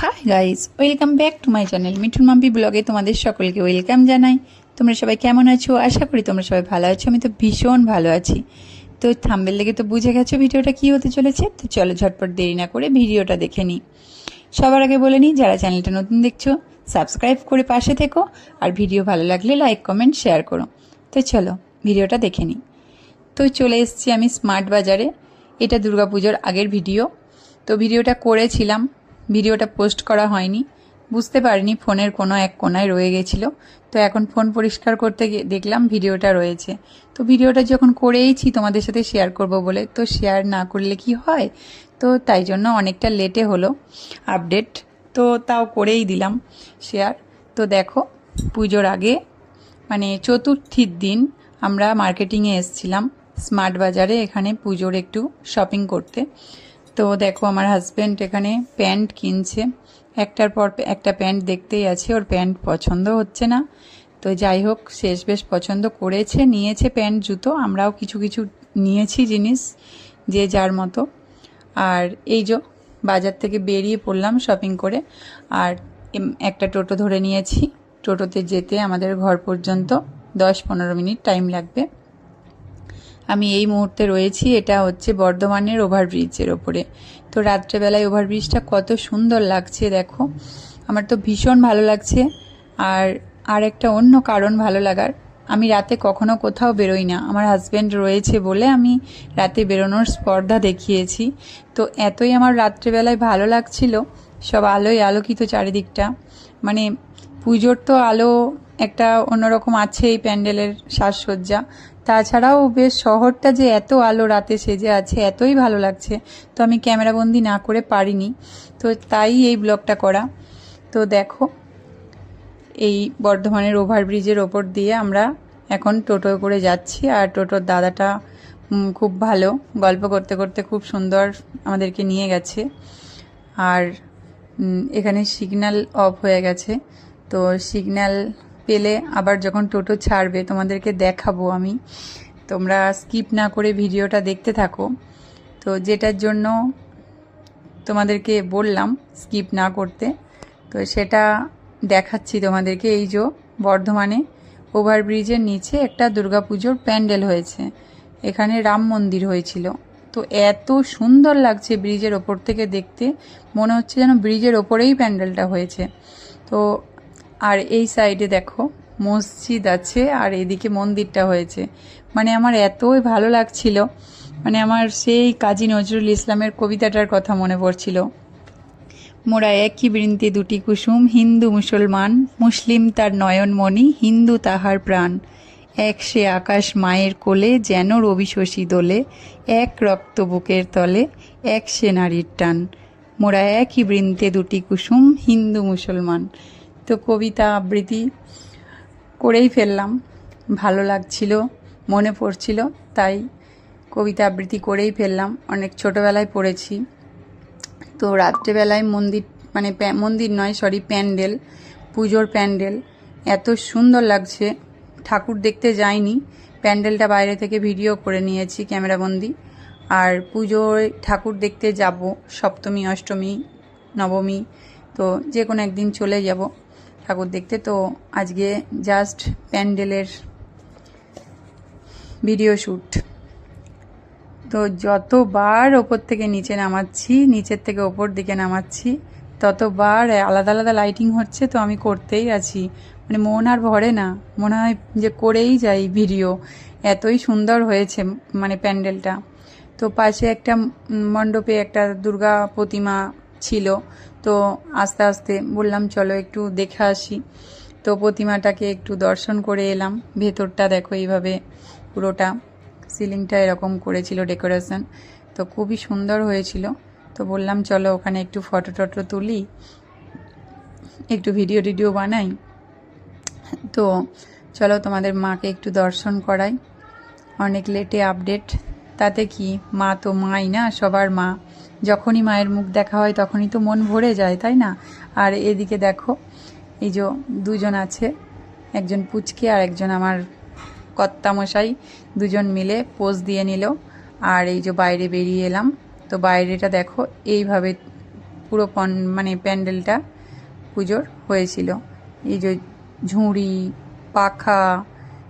Hi guys welcome back to my channel Mithun Mampi ব্লগে তোমাদের সকলকে ওয়েলকাম জানাই। তোমরা সবাই কেমন আছো? আশা করি তোমরা সবাই ভালো আছো। আমি তো ভীষণ ভালো আছি। তো থাম্বেল দেখে তো বুঝে গেছো ভিডিওটা কী হতে চলেছে? তো চলো ঝটপট দেরি না করে ভিডিওটা দেখে নিই। সবার আগে বলে নিই, যারা চ্যানেলটা নতুন দেখছ সাবস্ক্রাইব করে পাশে থেকো আর ভিডিও ভালো লাগলে লাইক কমেন্ট শেয়ার করো। তো চলো ভিডিওটা দেখে নিই। তো চলে এসেছি আমি স্মার্ট বাজারে এটা দুর্গাপুজোর আগের ভিডিও। তো ভিডিওটা করেছিলাম ভিডিওটা পোস্ট করা হয়নি। বুঝতে পারিনি ফোনের কোনো এক কোনায় রয়ে গেছিল। তো এখন ফোন পরিষ্কার করতে গিয়ে দেখলাম ভিডিওটা রয়েছে। তো ভিডিওটা যখন করেইছি তোমাদের সাথে শেয়ার করব বলে, তো শেয়ার না করলে কি হয়? তো তাই জন্য অনেকটা লেটে হলো আপডেট তো তাও করেই দিলাম শেয়ার তো দেখো, পুজোর আগে মানে চতুর্থীর দিন আমরা মার্কেটিংয়ে এসছিলাম স্মার্ট বাজারে এখানে পুজোর একটু শপিং করতে। তো দেখো আমার হাজব্যান্ড এখানে প্যান্ট কিনছে। একটার পর একটা প্যান্ট দেখতেই আছে, ওর প্যান্ট পছন্দ হচ্ছে না। তো যাই হোক, শেষ বেশ পছন্দ করেছে, নিয়েছে প্যান্ট জুতো, আমরাও কিছু কিছু নিয়েছি জিনিস, যে যার মতো। আর এই যে বাজার থেকে বেরিয়ে পড়লাম শপিং করে, আর একটা টোটো ধরে নিয়েছি। টোটোতে যেতে আমাদের ঘর পর্যন্ত দশ পনেরো মিনিট টাইম লাগবে। আমি এই মুহূর্তে রয়েছি, এটা হচ্ছে বর্ধমানের ওভারব্রিজের ওপরে। তো রাত্রেবেলায় ওভারব্রিজটা কত সুন্দর লাগছে, দেখো। আমার তো ভীষণ ভালো লাগছে, আর আর একটা অন্য কারণ ভালো লাগার, আমি রাতে কখনো কোথাও বেরোই না। আমার হাজব্যান্ড রয়েছে বলে আমি রাতে বেরোনোর স্পর্ধা দেখিয়েছি। তো এতই আমার রাত্রেবেলায় ভালো লাগছিল, সব আলোয় আলোকিত চারিদিকটা। মানে পুজোর তো আলো একটা অন্যরকম আছে এই প্যান্ডেলের সাজসজ্জা তাছাড়াও বেশ শহরটা যে এত আলো, রাতে সেজে আছে, এতই ভালো লাগছে। তো আমি ক্যামেরাবন্দি না করে পারিনি। তো তাই এই ব্লগটা করা। তো দেখো, এই বর্ধমানের ওভারব্রিজের ওপর দিয়ে আমরা এখন টোটো করে যাচ্ছি। আর টোটোর দাদাটা খুব ভালো। গল্প করতে করতে খুব সুন্দর আমাদেরকে নিয়ে গেছে। আর এখানে সিগন্যাল অফ হয়ে গেছে। তো সিগন্যাল পেলে আবার যখন টোটো ছাড়বে, তোমাদেরকে দেখাবো আমি। তোমরা স্কিপ না করে ভিডিওটা দেখতে থাকো। তো যেটার জন্য তোমাদেরকে বললাম স্কিপ না করতে, তো সেটা দেখাচ্ছি তোমাদেরকে। এই যে বর্ধমানে ওভারব্রিজের নিচে একটা দুর্গাপুজোর প্যান্ডেল হয়েছে। এখানে রাম মন্দির হয়েছিল। তো এত সুন্দর লাগছে ব্রিজের ওপর থেকে দেখতে। মনে হচ্ছে যেন ব্রিজের ওপরেই প্যান্ডেলটা হয়েছে। তো আর এই সাইডে দেখো, মসজিদ আছে আর এদিকে মন্দিরটা হয়েছে। মানে আমার এতই ভালো লাগছিল মানে আমার সেই কাজী নজরুল ইসলামের কবিতাটার কথা মনে পড়ছিল। মোরা একই বৃন্তে দুটি কুসুম, হিন্দু মুসলমান, মুসলিম তার নয়নমণি, হিন্দু তাহার প্রাণ। এক সে আকাশ মায়ের কোলে, যেন রবি শশী দোলে, এক রক্ত বুকের তলে, এক সে নারীর টান। মোরা একই বৃন্তে দুটি কুসুম, হিন্দু মুসলমান। তো কবিতা আবৃত্তি করেই ফেললাম। ভালো লাগছিল, মনে পড়ছিল, তাই কবিতা আবৃত্তি করেই ফেললাম। অনেক ছোটোবেলায় পড়েছি। তো রাত্রেবেলায় মন্দির মানে মন্দির নয় সরি প্যান্ডেল, পুজোর প্যান্ডেল। এত সুন্দর লাগছে। ঠাকুর দেখতে যাইনি। প্যান্ডেলটা বাইরে থেকে ভিডিও করে নিয়েছি ক্যামেরাবন্দি। আর পুজোয় ঠাকুর দেখতে যাব, সপ্তমী, অষ্টমী, নবমী, তো যে কোনো একদিন চলে যাব। ঠাকুর দেখতে। তো আজকে জাস্ট প্যান্ডেলের ভিডিও শ্যুট তো যতবার ওপর থেকে নিচে নামাচ্ছি, নিচের থেকে ওপর দিকে নামাচ্ছি, ততবার আলাদা আলাদা লাইটিং হচ্ছে, তো আমি করতেই আছি। মানে মন আর ভরে না। মনে হয় যে করেই যাই ভিডিও এতই সুন্দর হয়েছে মানে প্যান্ডেলটা। তো পাশে একটা মণ্ডপে একটা দুর্গা প্রতিমা ছিল। তো আস্তে আস্তে বললাম, চলো একটু দেখে আসি। তো প্রতিমাটাকে একটু দর্শন করে এলাম। ভেতরটা দেখো এইভাবে পুরোটা সিলিংটা এরকম করেছিল ডেকোরেশন। তো খুবই সুন্দর হয়েছিল। তো বললাম, চলো ওখানে একটু ফটো টটো তুলি, একটু ভিডিও টিডিও বানাই। তো চলো তোমাদের মাকে একটু দর্শন করাই। অনেক লেটে আপডেট তাতে কি মা তো মাই না, সবার মা। যখনই মায়ের মুখ দেখা হয় তখনই তো মন ভরে যায়, তাই না? আর এদিকে দেখো, এই যে দুজন আছে, একজন পুচকে আর একজন আমার কর্তামশাই, দুজন মিলে পোজ দিয়ে নিল। আর এই যে বাইরে বেরিয়ে এলাম, তো বাইরেটা দেখো, এইভাবে পুরো পন মানে প্যান্ডেলটা পুজোর হয়েছিল। এই যে ঝুড়ি, পাখা,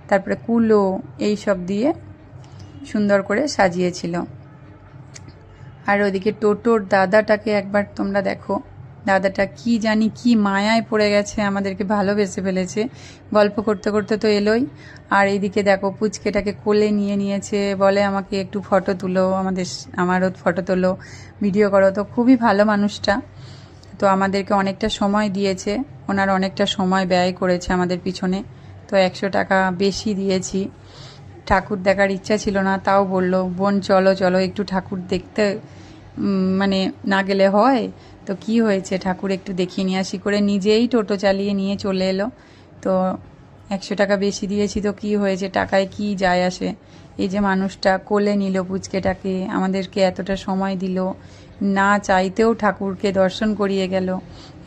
তারপরে কুলো এই সব দিয়ে সুন্দর করে সাজিয়েছিল। আর ওদিকে টোটোর দাদাটাকে একবার তোমরা দেখো। দাদাটা কি জানি কি মায়ায় পড়ে গেছে, আমাদেরকে ভালোবেসে ফেলেছে। গল্প করতে করতে তো এলোই। আর এইদিকে দেখো, পুচকেটাকে কোলে নিয়ে নিয়েছে, বলে আমাকে একটু ফটো তুলো, আমাদের আমারও ফটো তোলো, ভিডিও করো। তো খুবই ভালো মানুষটা। তো আমাদেরকে অনেকটা সময় দিয়েছে, ওনার অনেকটা সময় ব্যয় করেছে আমাদের পিছনে। তো একশো টাকা বেশি দিয়েছি। ঠাকুর দেখার ইচ্ছা ছিল না, তাও বলল, বোন, চলো চলো, একটু ঠাকুর দেখতে। মানে না গেলে হয়। তো কি হয়েছে? ঠাকুর একটু দেখিয়ে নিয়ে আসি করে নিজেই টোটো চালিয়ে নিয়ে চলে এলো। তো একশো টাকা বেশি দিয়েছি তো কি হয়েছে? টাকায় কি যায় আসে? এই যে মানুষটা কোলে নিল পুচকেটাকে, আমাদেরকে এতটা সময় দিল, না চাইতেও ঠাকুরকে দর্শন করিয়ে গেল।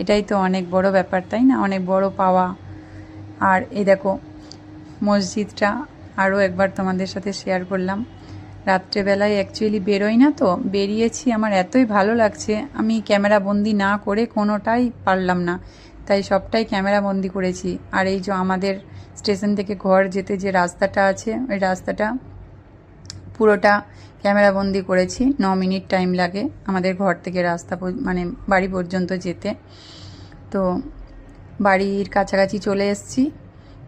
এটাই তো অনেক বড় ব্যাপার, তাই না? অনেক বড় পাওয়া। আর এ দেখো, মসজিদটা আরও একবার তোমাদের সাথে শেয়ার করলাম। রাত্রেবেলায় অ্যাকচুয়ালি বেরোই না তো, বেরিয়েছি, আমার এতই ভালো লাগছে, আমি ক্যামেরা বন্দি না করে কোনোটাই পারলাম না। তাই সবটাই ক্যামেরা বন্দি করেছি। আর এই যে আমাদের স্টেশন থেকে ঘর যেতে যে রাস্তাটা আছে, ওই রাস্তাটা পুরোটা ক্যামেরা বন্দি করেছি, ন মিনিট টাইম লাগে আমাদের ঘর থেকে রাস্তা মানে বাড়ি পর্যন্ত যেতে। তো বাড়ির কাছাকাছি চলে এসেছি।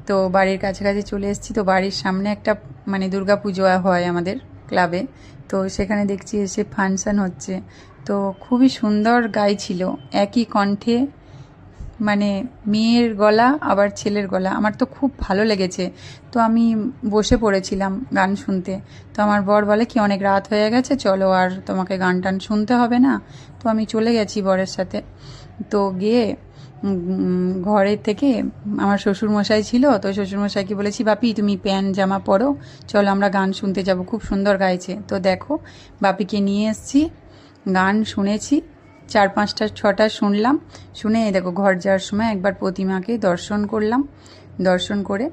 তো বাড়ির কাছাকাছি চলে এসেছি। তো বাড়ির সামনে একটা মানে দুর্গা পুজো হয় আমাদের ক্লাবে। তো সেখানে দেখছি এসে ফাংশন হচ্ছে। তো খুবই সুন্দর গাইছিল একই কণ্ঠে মানে মেয়ের গলা আবার ছেলের গলা। আমার তো খুব ভালো লেগেছে। তো আমি বসে পড়েছিলাম গান শুনতে। তো আমার বর বলে, কি অনেক রাত হয়ে গেছে, চলো আর তোমাকে গান টান শুনতে হবে না? তো আমি চলে গেছি বরের সাথে। তো গিয়ে ঘরের থেকে আমার শ্বশুরমশাই ছিল, তো শ্বশুর মশাইকে বলেছি, বাপি, তুমি প্যান্ট, জামা পরো। চলো আমরা গান শুনতে যাব, খুব সুন্দর গাইছে। তো দেখো, বাপিকে নিয়ে এসছি, গান শুনেছি, চার পাঁচটা, ছটা শুনলাম। শুনে দেখো, ঘর যাওয়ার সময় একবার প্রতিমাকে দর্শন করলাম, দর্শন করে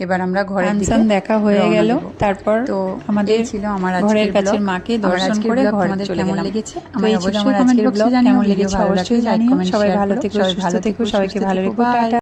এবার আমরা ঘরের দিকে দেখা হয়ে গেল। তারপর তো আমাদের ছিল আমার ঘরের কাছে কাছের মাকে দর্শন করে ঘর ঘরে চলে কেমন লেগেছে? ছিল অবশ্যই আমার কমেন্ট বক্সে জানিও কেমন লেগেছে অবশ্যই জানিও। সবাই ভালো। থেকো, সবাই সুস্থ ভালো থেকো, সবাইকে ভালো রেখো।